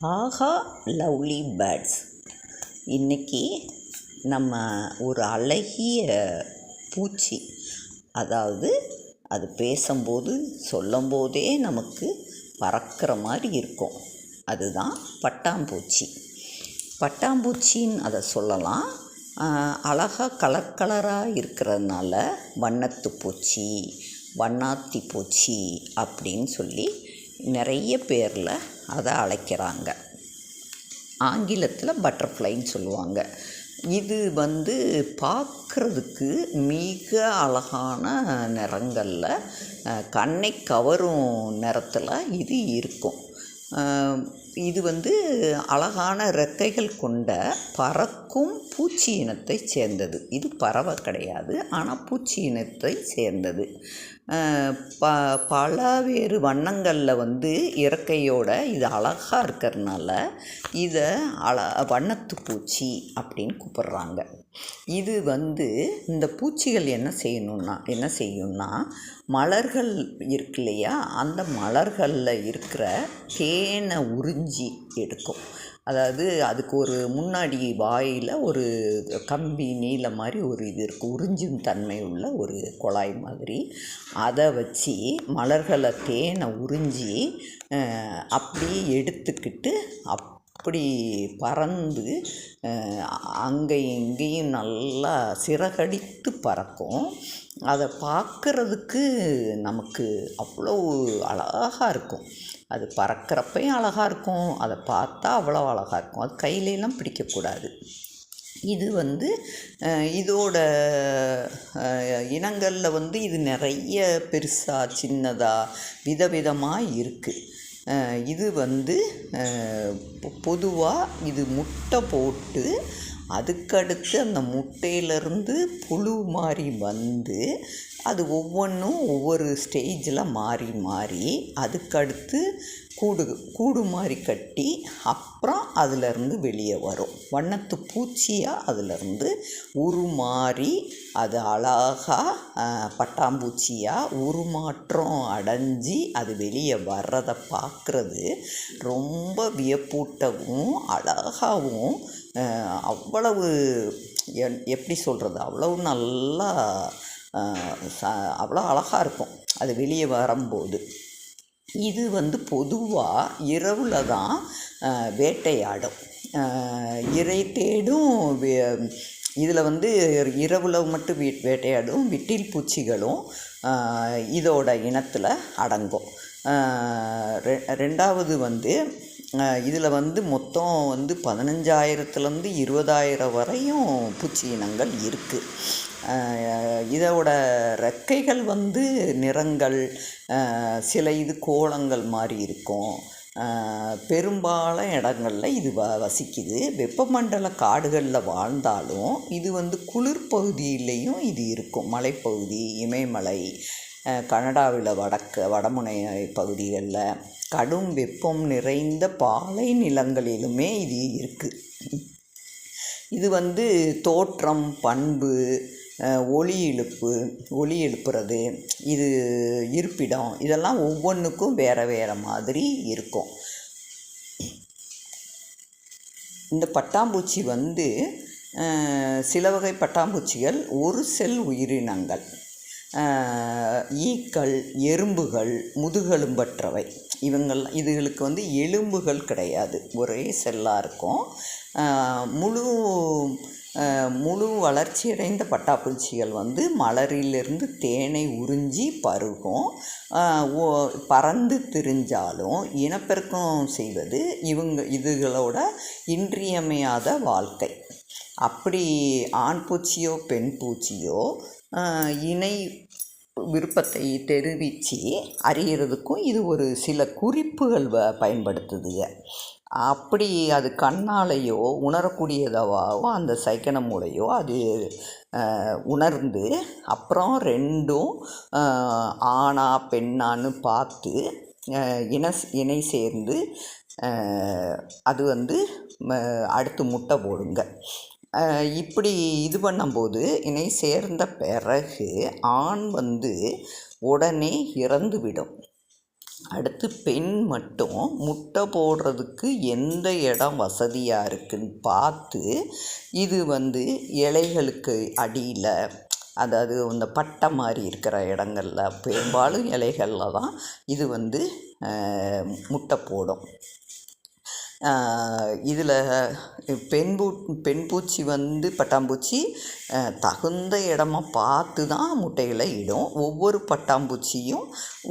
ஆஹா lovely birds. இன்றைக்கி நம்ம ஒரு அழகிய பூச்சி. அதாவது அது பேசும்போது சொல்லும்போதே நமக்கு பறக்கிற மாதிரி இருக்கும். அதுதான் பட்டாம்பூச்சி. பட்டாம்பூச்சின்னு அதை சொல்லலாம். அழகாக கலர் கலராக இருக்கிறதுனால வண்ணத்து பூச்சி வண்ணாத்தி பூச்சி அப்படின்னு சொல்லி நிறைய பேரில் அதை அழைக்கிறாங்க. ஆங்கிலத்தில் பட்டர்ஃப்ளைன்னு சொல்லுவாங்க. இது வந்து பார்க்குறதுக்கு மிக அழகான நிறங்களில் கண்ணை கவரும் நிறத்தில் இது இருக்கும். இது வந்து அழகான ரெக்கைகள் கொண்ட பறக்கும் பூச்சி இனத்தை சேர்ந்தது. இது பறவை கிடையாது ஆனால் பூச்சி இனத்தை சேர்ந்தது. ப பலவேறு வண்ணங்களில் வந்து இறக்கையோட இது அழகாக இருக்கிறதுனால இதை அழ வண்ணத்து பூச்சி அப்படின்னு கூப்பிட்றாங்க. இது வந்து இந்த பூச்சிகள் என்ன செய்யணுன்னா என்ன செய்யும்னா மலர்கள் இருக்கு இல்லையா? அந்த மலர்களில் இருக்கிற தேனை உறிஞ்சி எடுக்கும். அதாவது அதுக்கு ஒரு முன்னாடி வாயில் ஒரு கம்பி நீல மாதிரி ஒரு இது இருக்குது உறிஞ்சும் தன்மை உள்ள ஒரு குழாய் மாதிரி. அதை வச்சு மலர்களை தேனை உறிஞ்சி அப்படியே எடுத்துக்கிட்டு அப் அப்படி பறந்து அங்கேயும் இங்கேயும் நல்லா சிறகடித்து பறக்கும். அதை பார்க்குறதுக்கு நமக்கு அவ்வளோ அழகாக இருக்கும். அது பறக்கிறப்பையும் அழகாக இருக்கும். அதை பார்த்தா அவ்வளோ அழகாக இருக்கும். அது கையிலெல்லாம் பிடிக்கக்கூடாது. இது வந்து இதோட இனங்களில் வந்து இது நிறைய பெருசாக சின்னதாக விதவிதமாக இருக்குது இது வந்து பொதுவாக இது முட்டை போட்டு அதுக்கடுத்து அந்த முட்டையிலேருந்து புழு மாதிரி வந்து அது ஒவ்வொன்றும் ஒவ்வொரு ஸ்டேஜில் மாறி மாறி அதுக்கடுத்து கூடு கூடு மாதிரி கட்டி அப்புறம் அதிலருந்து வெளியே வரும். வண்ணத்து பூச்சியாக அதிலருந்து உருமாறி அது அழகாக பட்டாம்பூச்சியாக உருமாற்றம் அடைஞ்சி அது வெளியே வர்றதை பார்க்குறது ரொம்ப வியப்பூட்டவும் அழகாகவும் அவ்வளவு என் எப்படி சொல்கிறது அவ்வளவு நல்லா அவ்வளோ அழகாக இருக்கும். அது வெளியே வரும்போது. இது வந்து பொதுவாக இரவில் தான் வேட்டையாடும். இறை தேடும் இதில் வந்து இரவில் மட்டும் வீ வேட்டையாடும் விட்டில் பூச்சிகளும் இதோட இனத்தில் அடங்கும். ரெ ரெண்டாவது வந்து இதில் வந்து மொத்தம் வந்து பதினஞ்சாயிரத்துலேருந்து இருபதாயிரம் வரையும் பூச்சி இனங்கள் இருக்குது இதோட ரெக்கைகள் வந்து நிறங்கள் சில இது கோலங்கள் மாதிரி இருக்கும். பெரும்பாலும் இடங்களில் இது வ வசிக்குது. வெப்பமண்டல காடுகளில் வாழ்ந்தாலும் இது வந்து குளிர் பகுதியிலையும் இது இருக்கும். மலைப்பகுதி இமயமலை கனடாவில் வடக்கு வடமுனை பகுதிகளில் கடும் வெப்பம் நிறைந்த பாலை நிலங்களிலுமே இது இருக்குது இது வந்து தோற்றம் பண்பு ஒலி எழுப்பு ஒலி எழுப்புறது இது இருப்பிடம் இதெல்லாம் ஒவ்வொன்றுக்கும் வேறு வேறு மாதிரி இருக்கும். இந்த பட்டாம்பூச்சி வந்து சில வகை பட்டாம்பூச்சிகள் ஒரு செல் உயிரினங்கள். ஈக்கள் எறும்புகள் முதுகெலும்பற்றவை இவங்கள் இதுகளுக்கு வந்து எலும்புகள் கிடையாது. ஒரே செல்லாக இருக்கும். முழு முழு வளர்ச்சியடைந்த பட்டாப்பூச்சிகள் வந்து மலரிலிருந்து தேனை உறிஞ்சி பருகும். பறந்து திரிஞ்சாலும் இனப்பெருக்கம் செய்வது இவங்க இதுகளோட இன்றியமையாத வாழ்க்கை. அப்படி ஆண் பூச்சியோ பெண் பூச்சியோ இணை விருப்பத்தை தெரிவித்து அறியறதுக்கும் இது ஒரு சில குறிப்புகள் வ பயன்படுத்துதுங்க அப்படி அது கண்ணாலேயோ உணரக்கூடியதாவோ அந்த சைக்கன மூலையோ அது உணர்ந்து அப்புறம் ரெண்டும் ஆணா பெண்ணான்னு பார்த்து இன இணை சேர்ந்து அது வந்து அடுத்து முட்டை போடுங்க. இப்படி இது பண்ணும்போது இணை சேர்ந்த பிறகு ஆண் வந்து உடனே இறந்துவிடும். அடுத்து பெண் மட்டும் முட்டை போடுறதுக்கு எந்த இடம் வசதியாக இருக்குன்னு பார்த்து இது வந்து இலைகளுக்கு அடியில் அதாவது இந்த பட்டை மாதிரி இருக்கிற இடங்களில் பெரும்பாலும் இலைகளில் தான் இது வந்து முட்டை போடும். இதில் பெண் பூ பெண் பூச்சி வந்து பட்டாம்பூச்சி தகுந்த இடமா பார்த்து தான் முட்டைகளை இடும். ஒவ்வொரு பட்டாம்பூச்சியும்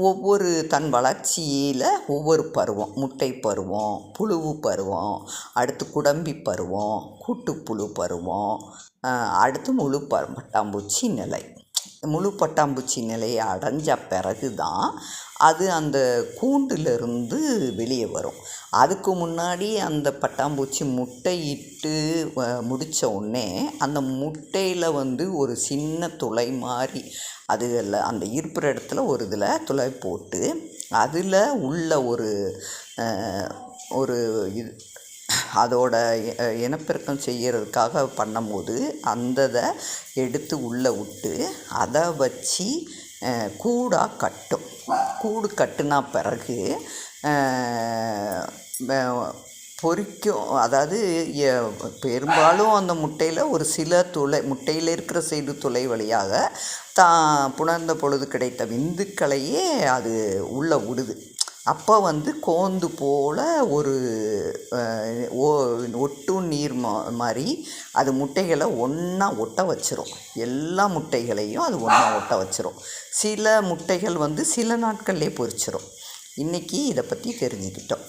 ஒவ்வொரு தன் வளர்ச்சியில் ஒவ்வொரு பருவம். முட்டை பருவம் புழு பருவம் அடுத்து குடம்பி பருவம் கூட்டுப்புழு பருவம் அடுத்து முழு பட்டாம்பூச்சி நிலை. முழு பட்டாம்பூச்சி நிலையை அடைஞ்ச பிறகு தான் அது அந்த கூண்டிலிருந்து வெளியே வரும். அதுக்கு முன்னாடி அந்த பட்டாம்பூச்சி முட்டையிட்டு முடித்த உடனே அந்த முட்டையில் வந்து ஒரு சின்ன துளை மாதிரி அதில் அந்த இருக்கிற இடத்துல ஒரு இதில் துளை போட்டு அதில் உள்ள ஒரு ஒரு இது அதோட இனப்பெருக்கம் செய்கிறதுக்காக பண்ணும்போது அந்த இதை எடுத்து உள்ளே விட்டு அதை வச்சு கூடாக கட்டும். கூடு கட்டினா பிறகு பொறிக்கும். அதாவது பெரும்பாலும் அந்த முட்டையில் ஒரு சில துளை முட்டையில் இருக்கிற செய்து துளை வழியாக தான் புணர்ந்த பொழுது கிடைத்த விந்துக்களையே அது உள்ளே விடுது அப்போ வந்து கோந்து போல் ஒரு ஒட்டும் நீர் மா மாதிரி அது முட்டைகளை ஒன்றா ஒட்ட வச்சிரும். எல்லா முட்டைகளையும் அது ஒன்றா ஒட்ட வச்சிரும். சில முட்டைகள் வந்து சில நாட்கள்லேயே பொறிச்சிரும் இன்றைக்கி இதை பற்றி தெரிஞ்சுக்கிட்டோம்.